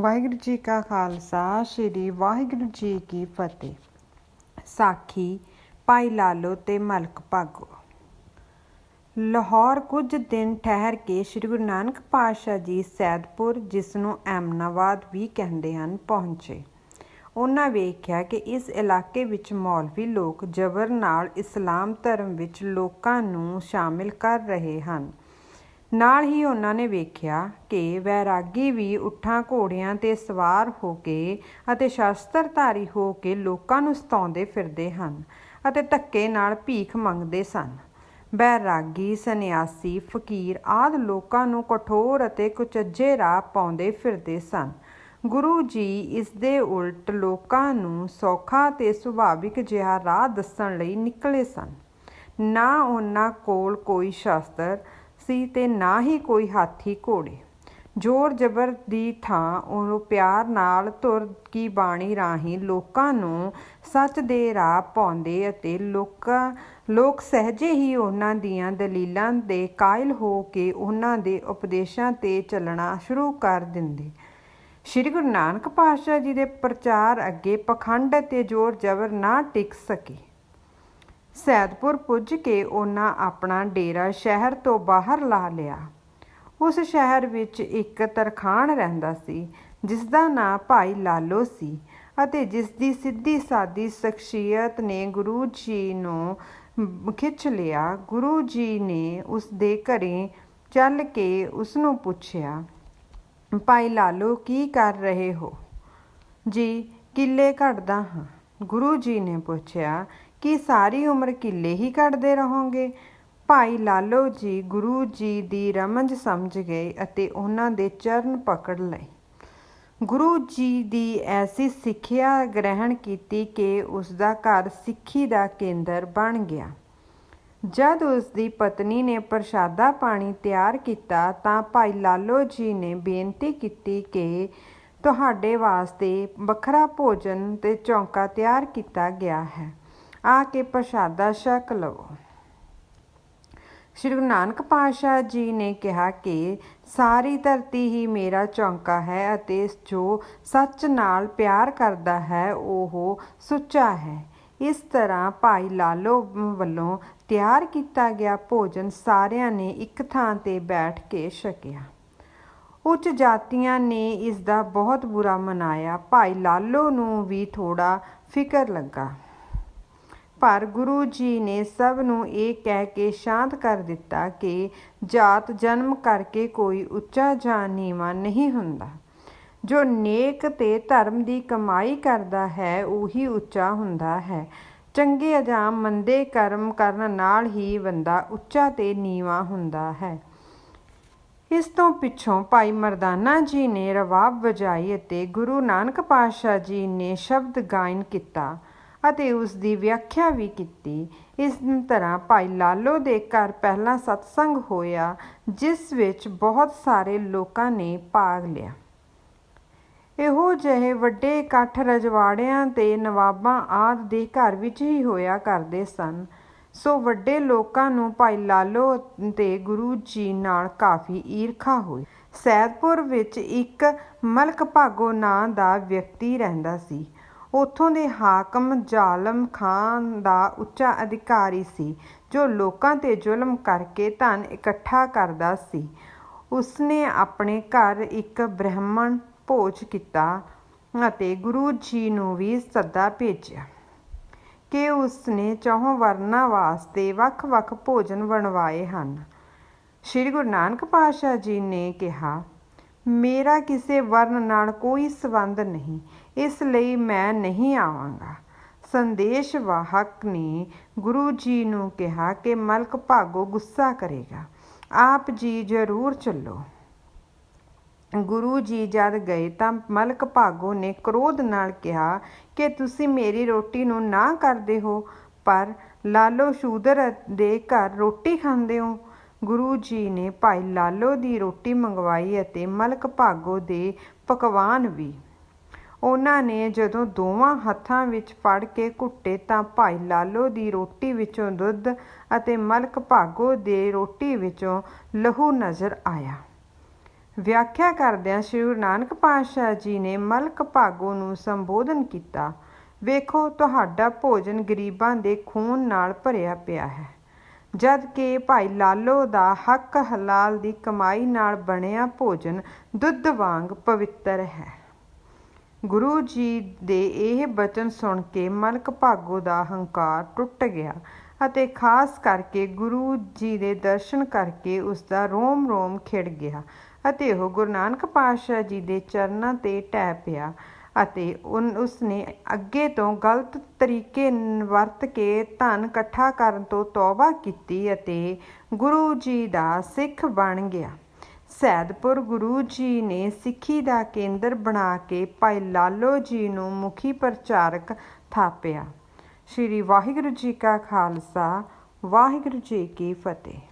ਵਾਹਿਗੁਰੂ ਜੀ ਕਾ ਖਾਲਸਾ, ਸ੍ਰੀ ਵਾਹਿਗੁਰੂ ਜੀ ਕੀ ਫਤਿਹ। ਸਾਖੀ, ਭਾਈ ਲਾਲੋ ਤੇ ਮਲਕ ਭਾਗੋ। ਲਾਹੌਰ ਕੁਝ ਦਿਨ ਠਹਿਰ ਕੇ ਸ੍ਰੀ ਗੁਰੂ ਨਾਨਕ ਪਾਤਸ਼ਾਹ ਜੀ ਸੈਦਪੁਰ, ਜਿਸ ਨੂੰ ਐਮਨਾਬਾਦ ਵੀ ਕਹਿੰਦੇ ਹਨ, ਪਹੁੰਚੇ। ਉਹਨਾਂ ਵੇਖਿਆ ਕਿ ਇਸ ਇਲਾਕੇ ਵਿੱਚ ਮੌਲਵੀ ਲੋਕ ਜ਼ਬਰ ਨਾਲ ਇਸਲਾਮ ਧਰਮ ਵਿੱਚ ਲੋਕਾਂ ਨੂੰ ਸ਼ਾਮਿਲ ਕਰ ਰਹੇ ਹਨ। ਨਾਲ ਹੀ ਉਹਨਾਂ ਨੇ ਵੇਖਿਆ ਕਿ ਵੈਰਾਗੀ ਵੀ ਉੱਠਾਂ ਘੋੜਿਆਂ ਤੇ ਸਵਾਰ ਹੋ ਕੇ ਅਤੇ ਸ਼ਸਤਰਧਾਰੀ ਹੋ ਕੇ ਲੋਕਾਂ ਨੂੰ ਸਤਾਉਂਦੇ ਫਿਰਦੇ ਹਨ ਅਤੇ ਧੱਕੇ ਨਾਲ ਭੀਖ ਮੰਗਦੇ ਸਨ। ਬੈਰਾਗੀ ਸੰਨਿਆਸੀ, ਫਕੀਰ ਆਦ ਲੋਕਾਂ ਨੂੰ ਕਠੋਰ ਅਤੇ ਕੁਚੱਜੇ ਰਾਹ ਪਾਉਂਦੇ ਫਿਰਦੇ ਸਨ। ਗੁਰੂ ਜੀ ਇਸ ਦੇ ਉਲਟ ਲੋਕਾਂ ਨੂੰ ਸੌਖਾ ਤੇ ਸੁਭਾਵਿਕ ਜਿਹਾ ਰਾਹ ਦੱਸਣ ਲਈ ਨਿਕਲੇ ਸਨ। ਨਾ ਉਹਨਾਂ ਕੋਲ ਕੋਈ ਸ਼ਾਸਤਰ ਸੀ ਤੇ ਨਾ ਹੀ ਕੋਈ ਹਾਥੀ ਘੋੜੇ। ਜ਼ੋਰ ਜ਼ਬਰ ਦੀ ਥਾਂ ਉਹ ਪਿਆਰ ਨਾਲ ਧੁਰ ਕੀ ਬਾਣੀ ਰਾਹੀਂ ਲੋਕਾਂ ਨੂੰ ਸੱਚ ਦੇ ਰਾਹ ਪਾਉਂਦੇ ਅਤੇ ਲੋਕਾਂ, ਲੋਕ ਸਹਜੇ ਹੀ ਉਹਨਾਂ ਦੀਆਂ ਦਲੀਲਾਂ ਦੇ ਕਾਇਲ ਹੋ ਕੇ ਉਹਨਾਂ ਦੇ ਉਪਦੇਸ਼ਾਂ ਤੇ ਚੱਲਣਾ ਸ਼ੁਰੂ ਕਰ ਦਿੰਦੇ। ਸ਼੍ਰੀ ਗੁਰੂ ਨਾਨਕ ਪਾਤਸ਼ਾਹ ਜੀ ਦੇ ਪ੍ਰਚਾਰ ਅੱਗੇ ਪਖੰਡ ਅਤੇ ਜ਼ੋਰ ਜ਼ਬਰ ਨਾ ਟਿਕ ਸਕੇ। ਸੈਦਪੁਰ ਪੁੱਜ ਕੇ ਉਹਨਾਂ ਆਪਣਾ ਡੇਰਾ ਸ਼ਹਿਰ ਤੋਂ ਬਾਹਰ ਲਾ ਲਿਆ। ਉਸ ਸ਼ਹਿਰ ਵਿੱਚ ਇੱਕ ਤਰਖਾਣ ਰਹਿੰਦਾ ਸੀ ਜਿਸ ਦਾ ਨਾਂ ਭਾਈ ਲਾਲੋ ਸੀ ਅਤੇ ਜਿਸ ਦੀ ਸਿੱਧੀ ਸਾਦੀ ਸ਼ਖਸੀਅਤ ਨੇ ਗੁਰੂ ਜੀ ਨੂੰ ਖਿੱਚ ਲਿਆ। ਗੁਰੂ ਜੀ ਨੇ ਉਸ ਦੇ ਘਰੇ ਚੱਲ ਕੇ ਉਸ ਨੂੰ ਪੁੱਛਿਆ, ਭਾਈ ਲਾਲੋ, ਕੀ ਕਰ ਰਹੇ ਹੋ? ਜੀ, ਕਿੱਲੇ ਘੜਦਾ ਹਾਂ। ਗੁਰੂ ਜੀ ਨੇ ਪੁੱਛਿਆ ਕਿ ਸਾਰੀ ਉਮਰ ਕਿੱਲੇ ਹੀ ਕੱਢਦੇ ਰਹੋਗੇ। ਭਾਈ ਲਾਲੋ ਜੀ ਗੁਰੂ ਜੀ ਦੀ ਰਮਜ ਸਮਝ ਗਏ ਅਤੇ ਉਹਨਾਂ ਦੇ ਚਰਨ ਪਕੜ ਲਏ। ਗੁਰੂ ਜੀ ਦੀ ਐਸੀ ਸਿੱਖਿਆ ਗ੍ਰਹਿਣ ਕੀਤੀ ਕਿ ਉਸ ਦਾ ਘਰ ਸਿੱਖੀ ਦਾ ਕੇਂਦਰ ਬਣ ਗਿਆ। ਜਦ ਉਸ ਦੀ ਪਤਨੀ ਨੇ ਪ੍ਰਸ਼ਾਦਾ ਪਾਣੀ ਤਿਆਰ ਕੀਤਾ ਤਾਂ ਭਾਈ ਲਾਲੋ ਜੀ ਨੇ ਬੇਨਤੀ ਕੀਤੀ ਕਿ ਤੁਹਾਡੇ ਵਾਸਤੇ ਵੱਖਰਾ ਭੋਜਨ ਤੇ ਚੌਂਕਾ ਤਿਆਰ ਕੀਤਾ ਗਿਆ ਹੈ। ਆ ਕੇ ਪ੍ਰਸ਼ਾਦਾ ਛਕ ਲਵੋ ਸ਼੍ਰੀ ਗੁਰੂ ਨਾਨਕ ਪਾਤਸ਼ਾਹ ਜੀ ਨੇ ਕਿਹਾ ਕਿ ਸਾਰੀ ਧਰਤੀ ਹੀ ਮੇਰਾ ਚੌਂਕਾ ਹੈ ਅਤੇ ਜੋ ਸੱਚ ਨਾਲ ਪਿਆਰ ਕਰਦਾ ਹੈ, ਉਹ ਸੁੱਚਾ ਹੈ। ਇਸ ਤਰ੍ਹਾਂ ਭਾਈ ਲਾਲੋ ਵੱਲੋਂ ਤਿਆਰ ਕੀਤਾ ਗਿਆ ਭੋਜਨ ਸਾਰਿਆਂ ਨੇ ਇੱਕ ਥਾਂ ਤੇ ਬੈਠ ਕੇ ਛਕਿਆ। ਉੱਚ ਜਾਤੀਆਂ ਨੇ ਇਸ ਦਾ ਬਹੁਤ ਬੁਰਾ ਮਨਾਇਆ। ਭਾਈ ਲਾਲੋ ਨੂੰ ਵੀ ਥੋੜਾ ਫਿਕਰ ਲੱਗਾ। ਪਰ ਗੁਰੂ ਜੀ ਨੇ ਸਭ ਨੂੰ ਇਹ ਕਹਿ ਕੇ ਸ਼ਾਂਤ ਕਰ ਦਿੱਤਾ ਕਿ ਜਾਤ ਜਨਮ ਕਰਕੇ ਕੋਈ ਉੱਚਾ ਜਾਂ ਨੀਵਾਂ ਨਹੀਂ ਹੁੰਦਾ। ਜੋ ਨੇਕ ਤੇ ਧਰਮ ਦੀ ਕਮਾਈ ਕਰਦਾ ਹੈ, ਉਹੀ ਉੱਚਾ ਹੁੰਦਾ ਹੈ। ਚੰਗੇ ਜਾਂ ਮੰਦੇ ਕਰਮ ਕਰਨ ਨਾਲ ਹੀ ਬੰਦਾ ਉੱਚਾ ਤੇ ਨੀਵਾਂ ਹੁੰਦਾ ਹੈ। ਇਸ ਤੋਂ ਪਿੱਛੋਂ ਭਾਈ ਮਰਦਾਨਾ ਜੀ ਨੇ ਰਵਾਬ ਵਜਾਈ ਅਤੇ ਗੁਰੂ ਨਾਨਕ ਪਾਤਸ਼ਾਹ ਜੀ ਨੇ ਸ਼ਬਦ ਗਾਇਨ ਕੀਤਾ। ਅਤੇ ਉਸ ਦੀ ਵਿਆਖਿਆ ਵੀ ਕੀਤੀ। ਇਸ ਤਰ੍ਹਾਂ ਭਾਈ ਲਾਲੋ ਦੇ ਘਰ ਪਹਿਲਾ ਸਤਸੰਗ ਹੋਇਆ, ਜਿਸ ਵਿੱਚ ਬਹੁਤ ਸਾਰੇ ਲੋਕਾਂ ਨੇ ਭਾਗ ਲਿਆ। ਇਹੋ ਜਿਹੇ ਵੱਡੇ ਇਕੱਠ ਰਜਵਾੜਿਆਂ ਤੇ ਨਵਾਬਾਂ ਆਦ ਦੇ ਘਰ ਵਿੱਚ ਹੀ ਹੋਇਆ ਕਰਦੇ ਸਨ। ਸੋ ਵੱਡੇ ਲੋਕਾਂ ਨੂੰ ਭਾਈ ਲਾਲੋ ਤੇ ਗੁਰੂ ਜੀ ਨਾਲ ਕਾਫੀ ਈਰਖਾ ਹੋਈ। ਸੈਦਪੁਰ ਵਿੱਚ ਇੱਕ ਮਲਕ ਭਾਗੋ ਨਾਂ ਦਾ ਵਿਅਕਤੀ ਰਹਿੰਦਾ ਸੀ। ਉੱਥੋਂ ਦੇ ਹਾਕਮ ਜ਼ਾਲਮ ਖਾਨ ਦਾ ਉੱਚਾ ਅਧਿਕਾਰੀ ਸੀ, ਜੋ ਲੋਕਾਂ ਤੇ ਜ਼ੁਲਮ ਕਰਕੇ ਧਨ ਇਕੱਠਾ ਕਰਦਾ ਸੀ। ਉਸਨੇ ਆਪਣੇ ਘਰ ਇੱਕ ਬ੍ਰਾਹਮਣ ਭੋਜ ਕੀਤਾ ਅਤੇ ਗੁਰੂ ਜੀ ਨੂੰ ਵੀ ਸੱਦਾ ਭੇਜਿਆ ਕਿ ਉਸਨੇ ਚੌਹਾਂ ਵਰਨਾ ਵਾਸਤੇ ਵੱਖ-ਵੱਖ ਭੋਜਨ ਬਣਵਾਏ ਹਨ। ਸ੍ਰੀ ਗੁਰੂ ਨਾਨਕ ਪਾਤਸ਼ਾਹ ਜੀ ਨੇ ਕਿਹਾ ਮੇਰਾ ਕਿਸੇ ਵਰਨ ਨਾਲ ਕੋਈ ਸਬੰਧ ਨਹੀਂ, ਇਸ ਲਈ ਮੈਂ ਨਹੀਂ ਆਵਾਂਗਾ। ਸੰਦੇਸ਼ ਵਾਹਕ ਨੇ ਗੁਰੂ ਜੀ ਨੂੰ ਕਿਹਾ ਕਿ ਮਲਕ ਭਾਗੋ ਗੁੱਸਾ ਕਰੇਗਾ। ਆਪ ਜੀ ਜ਼ਰੂਰ ਚੱਲੋ। ਗੁਰੂ ਜੀ ਜਦ ਗਏ ਤਾਂ ਮਲਕ ਭਾਗੋ ਨੇ ਕ੍ਰੋਧ ਨਾਲ ਕਿਹਾ ਕਿ ਤੁਸੀਂ ਮੇਰੀ ਰੋਟੀ ਨੂੰ ਨਾ ਕਰਦੇ ਹੋ, ਪਰ ਲਾਲੋ ਸ਼ੂਦਰ ਦੇ ਘਰ ਰੋਟੀ ਖਾਂਦੇ ਹੋ। ਗੁਰੂ ਜੀ ਨੇ ਭਾਈ ਲਾਲੋ ਦੀ ਰੋਟੀ ਮੰਗਵਾਈ ਅਤੇ ਮਲਕ ਭਾਗੋ ਦੇ ਪਕਵਾਨ ਵੀ। ਉਹਨਾਂ ਨੇ ਜਦੋਂ ਦੋਵਾਂ ਹੱਥਾਂ ਵਿੱਚ ਫੜ ਕੇ ਘੁੱਟੇ ਤਾਂ ਭਾਈ ਲਾਲੋ ਦੀ ਰੋਟੀ ਵਿੱਚੋਂ ਦੁੱਧ ਅਤੇ ਮਲਕ ਭਾਗੋ ਦੇ ਰੋਟੀ ਵਿੱਚੋਂ ਲਹੂ ਨਜ਼ਰ ਆਇਆ। ਵਿਆਖਿਆ ਕਰਦਿਆਂ ਸ੍ਰੀ ਗੁਰੂ ਨਾਨਕ ਪਾਤਸ਼ਾਹ ਜੀ ਨੇ ਮਲਕ ਭਾਗੋ ਨੂੰ ਸੰਬੋਧਨ ਕੀਤਾ, ਵੇਖੋ, ਤੁਹਾਡਾ ਭੋਜਨ ਗਰੀਬਾਂ ਦੇ ਖੂਨ ਨਾਲ ਭਰਿਆ ਪਿਆ ਹੈ। ਜਦ ਕਿ ਭਾਈ ਲਾਲੋ ਦਾ ਹੱਕ ਹਲਾਲ ਦੀ ਕਮਾਈ ਨਾਲ ਬਣਿਆ ਭੋਜਨ ਦੁੱਧ ਵਾਂਗ ਪਵਿੱਤਰ ਹੈ। ਗੁਰੂ ਜੀ ਦੇ ਇਹ ਬਚਨ ਸੁਣ ਕੇ ਮਲਕ ਭਾਗੋ ਦਾ ਹੰਕਾਰ ਟੁੱਟ ਗਿਆ ਅਤੇ ਖਾਸ ਕਰਕੇ ਗੁਰੂ ਜੀ ਦੇ ਦਰਸ਼ਨ ਕਰਕੇ ਉਸ ਦਾ ਰੋਮ ਰੋਮ ਖਿੜ ਗਿਆ ਅਤੇ ਉਹ ਗੁਰੂ ਨਾਨਕ ਪਾਤਸ਼ਾਹ ਜੀ ਦੇ ਚਰਨਾਂ ਤੇ ਟੈ ਪਿਆ। ਅਤੇ ਉਨ- ਉਸਨੇ ਅੱਗੇ ਤੋਂ ਗਲਤ ਤਰੀਕੇ ਵਰਤ ਕੇ ਧਨ ਇਕੱਠਾ ਕਰਨ ਤੋਂ ਤੌਬਾ ਕੀਤੀ ਅਤੇ ਗੁਰੂ ਜੀ ਦਾ ਸਿੱਖ ਬਣ ਗਿਆ। ਸੈਦਪੁਰ ਗੁਰੂ ਜੀ ਨੇ ਸਿੱਖੀ ਦਾ ਕੇਂਦਰ ਬਣਾ ਕੇ ਭਾਈ ਲਾਲੋ ਜੀ ਨੂੰ ਮੁਖੀ ਪ੍ਰਚਾਰਕ ਥਾਪਿਆ। ਸ਼੍ਰੀ ਵਾਹਿਗੁਰੂ ਜੀ ਕਾ ਖਾਲਸਾ, ਵਾਹਿਗੁਰੂ ਜੀ ਕੀ ਫਤਿਹ।